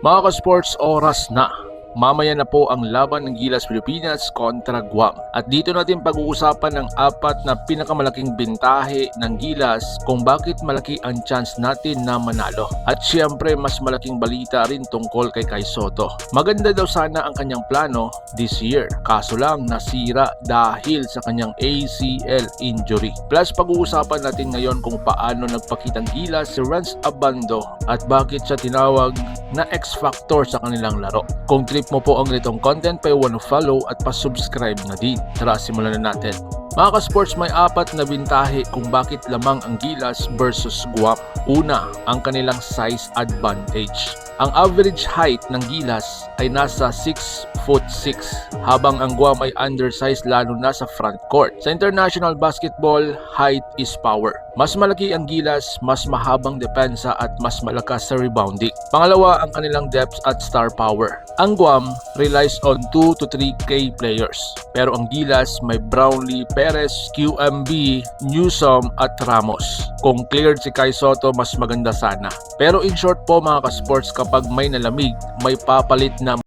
Mga ka-sports, oras na. Mamaya na po ang laban ng Gilas Pilipinas kontra Guam. At dito natin pag-uusapan ang apat na pinakamalaking bintahe ng Gilas kung bakit malaki ang chance natin na manalo. At syempre mas malaking balita rin tungkol kay Kai Soto. Maganda daw sana ang kanyang plano this year. Kaso lang nasira dahil sa kanyang ACL injury. Plus pag-uusapan natin ngayon kung paano nagpakitang Gilas si Rance Abando at bakit siya tinawag na X-Factor sa kanilang laro. Kung trip mo po ang ganitong content, paiwan follow at pa-subscribe na din. Tara, simulan na natin. Mga ka-sports, may apat na bintahe kung bakit lamang ang Gilas versus Guam. Una, ang kanilang size advantage. Ang average height ng Gilas ay nasa 6 foot 6 habang ang Guam ay undersized lalo na sa front court. Sa international basketball, height is power. Mas malaki ang Gilas, mas mahabang depensa at mas malakas sa rebounding. Pangalawa, ang kanilang depth at star power. Ang Guam relies on 2 to 3K players. Pero ang Gilas may Brownlee, Perez, QMB, Newsom at Ramos. Kung cleared si Kai Soto, mas maganda sana. Pero in short po mga ka-sports, kapag may nalamig, may papalit na